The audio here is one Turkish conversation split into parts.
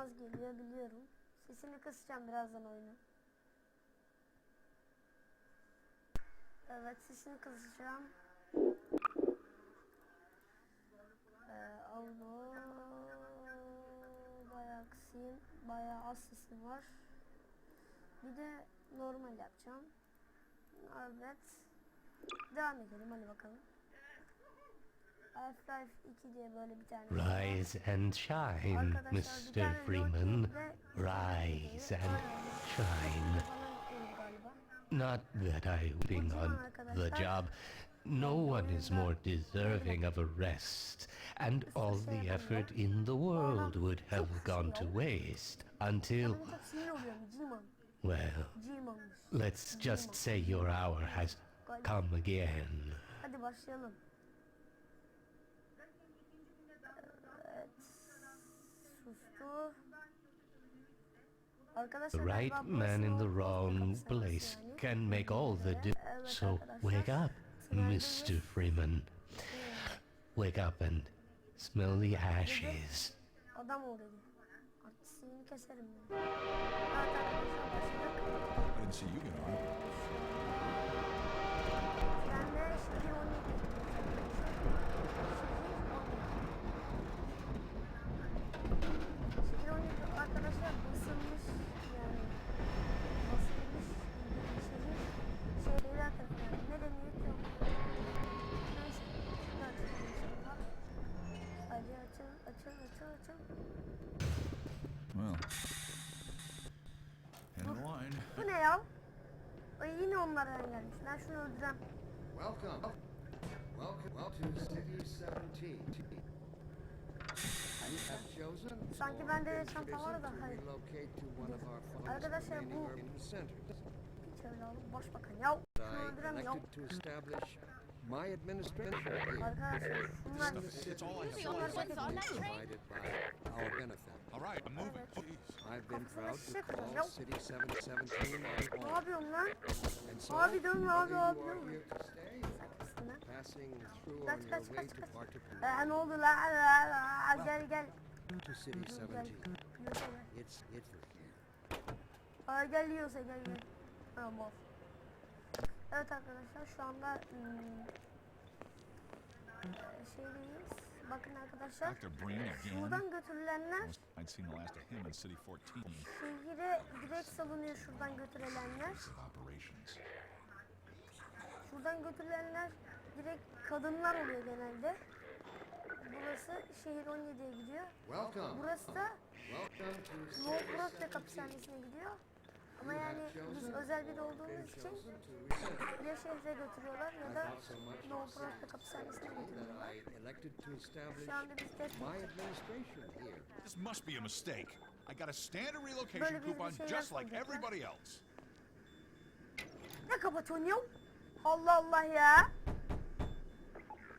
az geliyor biliyorum. Sesini kısacağım birazdan oyunu. Evet sesini kısacağım. Ee, audio bayağı kısayım. Bayağı az sesim var. Bir de normal yapacağım. Evet. Devam edelim hadi bakalım. Half-Life 2 diye böyle bir tane. Rise and shine, Arkadaşlar bir tane Mr. Freeman. Rise and shine. Falan oluyor galiba. Not that I wing on the job. No one is more deserving of a rest, and all the effort in the world would have gone to waste until, Bana çok sinir oluyorum. G-Man. well, let's just say your hour has come again. Sustu. The right man in the wrong place can make all the difference. So wake up, Mr. Freeman. Wake up and smell the ashes. Adam ol dedi. Artistliğini keserim ben. Evet arkadaşlar başladık. Well. Bu ne ya? Ay yine onlardan gelmiş. Ben şunu öldürem. Welcome. Welcome welcome to City 17. You have chosen Sanki bende de çanta var da to hayır. Arkadaşlar bu-. Hiç öyle oğlum. Başbakan ya. Şunu öldürem ya. My administration here. Arkadaşlar bunlar It's all I have. Provided by our benefit. All right, I'm moving. Jeez. I've been proud to call. City 717 my Ne home. yapıyorsun lan? And so, Abi dönme abi whether abi you are dönme. here to stay, Sakınsın lan. passing through on Kaç your kaç way kaç to kaç. Ee, ne oldu lan? Aa, Gel gel. to City Gel. 17. Yiyorsa gel. It's it's Aa, gel yiyorsa gel gel. Bol. Evet arkadaşlar şu anda e, şeydeyiz. Bakın arkadaşlar. Şuradan götürülenler I'd seen the last of him in City 14. şehire direkt salınıyor şuradan götürülenler. Şuradan götürülenler direkt kadınlar oluyor genelde. Burası şehir 17'ye gidiyor. Burası da Welcome to No Prospect hapishanesine gidiyor. Ama yani biz özel biri olduğumuz için ya şehre götürüyorlar ya da No Prospect hapishanesine götürüyorlar. Şu anda biz test. This must be a mistake. I got a standard relocation bir coupon just like everybody else. Ne kapatıyorsun? Allah Allah ya.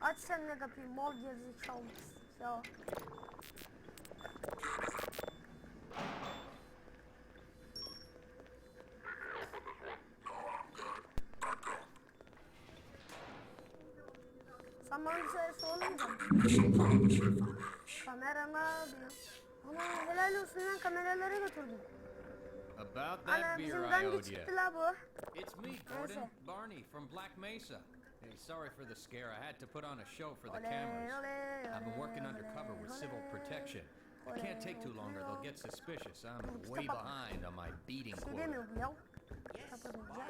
Aç sen ne kapıyı mal gerizekalı ya. Sen bana bir şey sormayacaksın. Kamera ne yapıyor? Ama helal olsun lan kameralara götürdün. About Ana that beer I dangi owed çıktı you. la bu. It's me, Neyse. Gordon. Barney from Black Mesa. Hey, sorry for the scare. I had to put on a show for the Oley, cameras. oley, I've been working undercover with civil oley. protection. I can't take too long or they'll get suspicious. I'm way behind on my beating Bir quota. Kapatınca.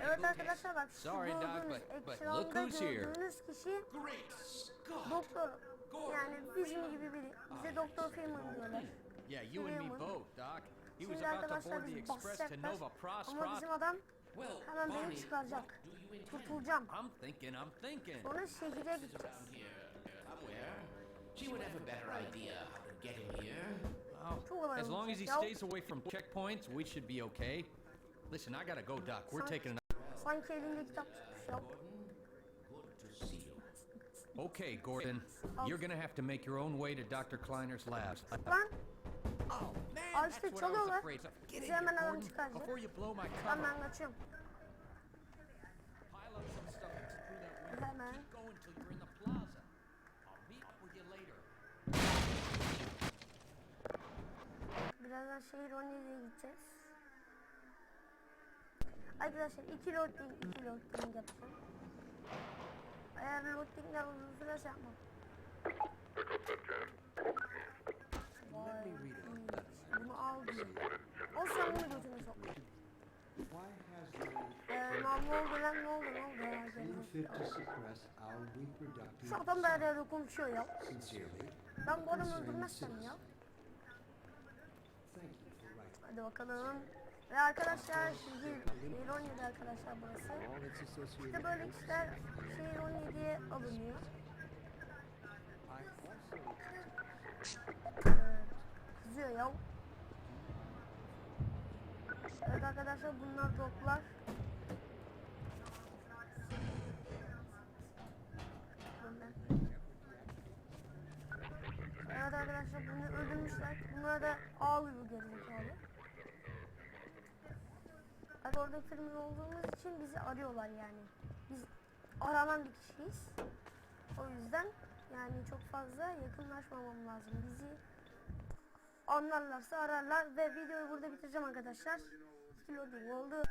Evet arkadaşlar bak şu Sorry, Doc, gördüğünüz ekranda look who's here. gördüğünüz kişi doktor. Yani bizim gibi biri. Bize doktor Freeman diyorlar. Yeah, you and me Freeman. both, Doc. He was Şimdi about to arkadaşlar board the bizi express to basacaklar. Ama bizim adam hemen beni çıkaracak. Kurtulacağım. I'm thinking, I'm thinking. Sonra şehire gideceğiz. She would have a better idea how to get him here. Olay As long as he stays away from checkpoints, we should be okay. Listen, I gotta go, Doc. We're taking an Sanki elinde kitap tutmuş ya. Good to see you. Okay, Gordon. You're gonna have to make your own way to Dr. Kleiner's labs. Lan Oh man, Aa, that's işte what I was çalıyorlar. afraid of. Get in Bizi hemen here, adam Gordon, çıkaracak. before you blow my cover. ben kaçıyorum. Pile up some stuff and screw that window. Hemen. Keep going till you're in the plaza. I'll meet up with you later. Birazdan şehir 17'ye gideceğiz. Arkadaşlar iki loading, iki loading yapacağım. Eğer loadingler uzun sürerse yapmam. Vay. Bunu al diyor. O sen bunu götüne sok. Lan ne oldu lan ne oldu ne oldu reproductive Şu adam da her yerde konuşuyor ya. Ben bu adamı öldürmezsem ya. Hadi bakalım. Ve arkadaşlar şehir, şehir 17 arkadaşlar burası. İşte böyle kişiler şehir 17'ye alınıyor. Ee, kızıyor ya. Evet arkadaşlar bunlar. Bunlar. Evet arkadaşlar bunu öldürmüşler. Bunlar da ağlıyor gerizekalı. Orada firmin olduğumuz için bizi arıyorlar yani. Biz aranan bir kişiyiz. O yüzden yani çok fazla yakınlaşmamam lazım. Bizi anlarlarsa ararlar ve videoyu burada bitireceğim arkadaşlar. Loading oldu.